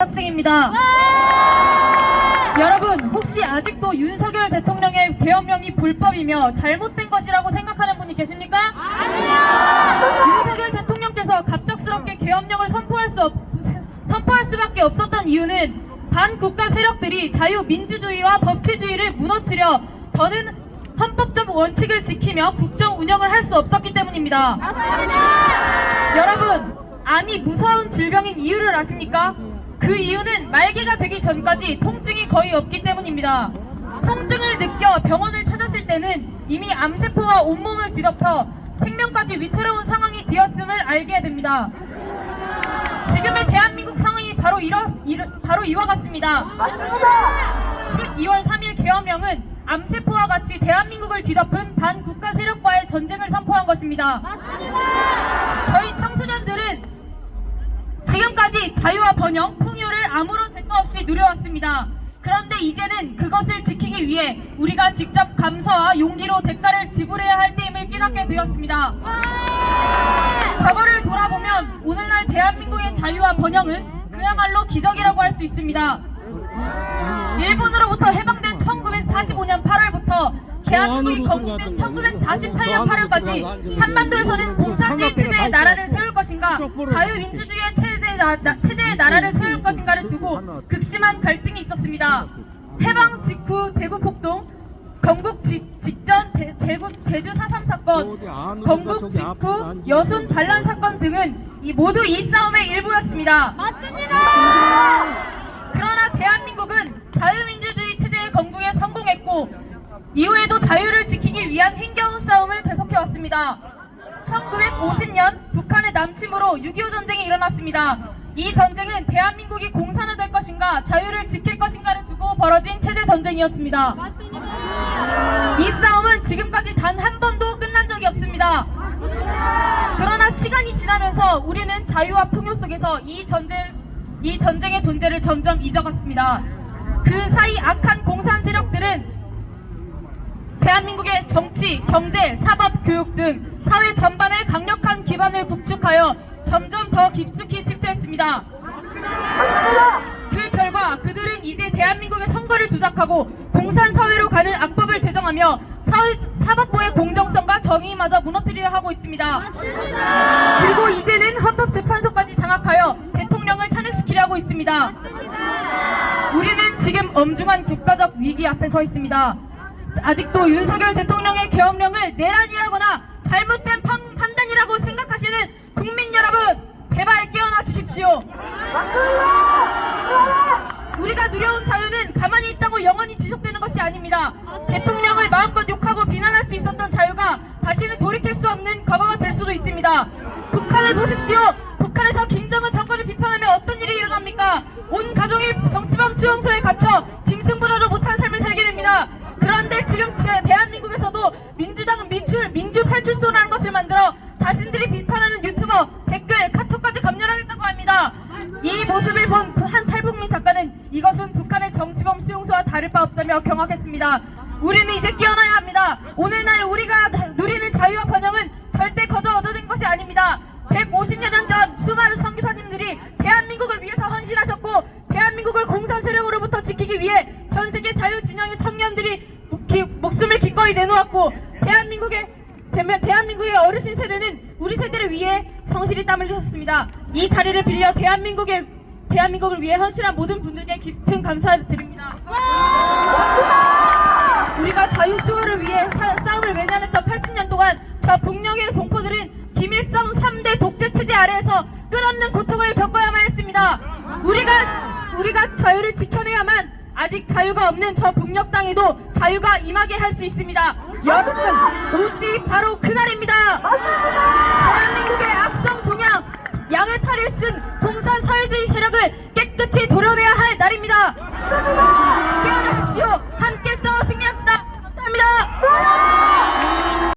학생입니다. 여러분 혹시 아직도 윤석열 대통령의 계엄령이 불법이며 잘못된 것이라고 생각하는 분이 계십니까? 아니요. 윤석열 대통령께서 갑작스럽게 계엄령을 선포할 수 없, 선포할 수밖에 없었던 이유는 반국가 세력들이 자유민주주의와 법치주의를 무너뜨려 더는 헌법적 원칙을 지키며 국정 운영을 할 수 없었기 때문입니다. 여러분, 암이 무서운 질병인 이유를 아십니까? 그 이유는 말기가 되기 전까지 통증이 거의 없기 때문입니다. 통증을 느껴 병원을 찾았을 때는 이미 암세포가 온몸을 뒤덮여 생명까지 위태로운 상황이 되었음을 알게 됩니다. 지금의 대한민국 상황이 바로 이러, 이러, 바로 이와 같습니다. 12월 3일 계엄령은 암세포와 같이 대한민국을 뒤덮은 반국가 세력과의 전쟁을 선포한 것입니다. 저희 청소년들은 지금까지 자유와 번영, 풍요 를 아무런 대가 없이 누려왔습니다. 그런데 이제는 그것을 지키기 위해 우리가 직접 감사와 용기로 대가를 지불해야 할 때임을 깨닫게 되었습니다. 과거를 돌아보면 오늘날 대한민국의 자유와 번영은 그야말로 기적이라고 할 수 있습니다. 일본으로부터 해방된 1945년 8월부터 대한민국이 건국된 1948년 8월까지 한반도에서는 공산주의 체제의 나라를 세울 것인가? 자유민주주의의 체제의, 나, 나- 체제의 나라를 세울 것인가를 두고 극심한 갈등이 있었습니다. 해방 직후 대구 폭동, 건국 지- 직전 대- 제구, 제주 4.3 사건, 건국 직후 여순 반란 사건 등은 이 모두 이 싸움의 일부였습니다. 그러나 대한민국은 자유민주주의 체제의 건국에 성공했고 이후에도 자유를 지키기 위한 힘겨운 싸움을 계속해왔습니다. 1950년 북한의 남침으로 6.25 전쟁이 일어났습니다. 이 전쟁은 대한민국이 공산화될 것인가 자유를 지킬 것인가를 두고 벌어진 체제 전쟁이었습니다. 이 싸움은 지금까지 단 한 번도 끝난 적이 없습니다. 그러나 시간이 지나면서 우리는 자유와 풍요 속에서 이 전쟁 이 전쟁의 존재를 점점 잊어갔습니다. 그 사이 악한 공산 대한민국의 정치, 경제, 사법, 교육 등 사회 전반에 강력한 기반을 구축하여 점점 더 깊숙이 침투했습니다. 그 결과 그들은 이제 대한민국의 선거를 조작하고 공산 사회로 가는 악법을 제정하며 사회, 사법부의 공정성과 정의마저 무너뜨리려 하고 있습니다. 그리고 이제는 헌법재판소까지 장악하여 대통령을 탄핵시키려 하고 있습니다. 우리는 지금 엄중한 국가적 위기 앞에 서 있습니다. 아직도 윤석열 대통령의 계엄령을 내란이라거나 잘못된 판, 판단이라고 생각하시는 국민 여러분, 제발 깨어나 주십시오. 우리가 누려온 자유는 가만히 있다고 영원히 지속되는 것이 아닙니다. 대통령을 마음껏 욕하고 비난할 수 있었던 자유가 다시는 돌이킬 수 없는 과거가 될 수도 있습니다. 북한을 보십시오. 북한에서 김정은 정권을 비판하면 어떤 일이 일어납니까? 온 가족이 정치범 수용소에 갇혀 짐승보다도 못한 삶을 살게 됩니다. 탈출소라는 것을 만들어 자신들이 비판하는 유튜버, 댓글, 카톡까지 감열하겠다고 합니다. 이 모습을 본 한 탈북민 작가는 이것은 북한의 정치범 수용소와 다를 바 없다며 경악했습니다. 우리는 이제 깨어나야 합니다. 오늘날 우리가 누리는 자유와 번영은 절대 거저 얻어진 것이 아닙니다. 150년 전 수많은 선교사님들이 대한민국을 위해서 헌신하셨고 대한민국을 공산 세력으로부터 지키기 위해 전 세계 자유 진영의 청년들이 기- 목숨을 기꺼이 내놓았고 대한민국의 대한민국의 어르신 세대는 우리 세대를 위해 성실히 땀을 흘렸습니다. 이 자리를 빌려 대한민국의 대한민국을 위해 헌신한 모든 분들께 깊은 감사드립니다. 우리가 자유 수호를 위해 사- 싸움을 외면했던 80년 동안 저 북녘의 동포들은 김일성 3대 독재 체제 아래에서 끝없는 고통을 겪어야만 했습니다. 우리가 우리가 자유를 지켜내야만 아직 자유가 없는 저 북녘 땅에도 자유가 임하게 할 수 있습니다. 여러분, 오늘이 바로 그날입니다. 대한민국의 악성 종양, 양의 탈을 쓴 공산 사회주의 세력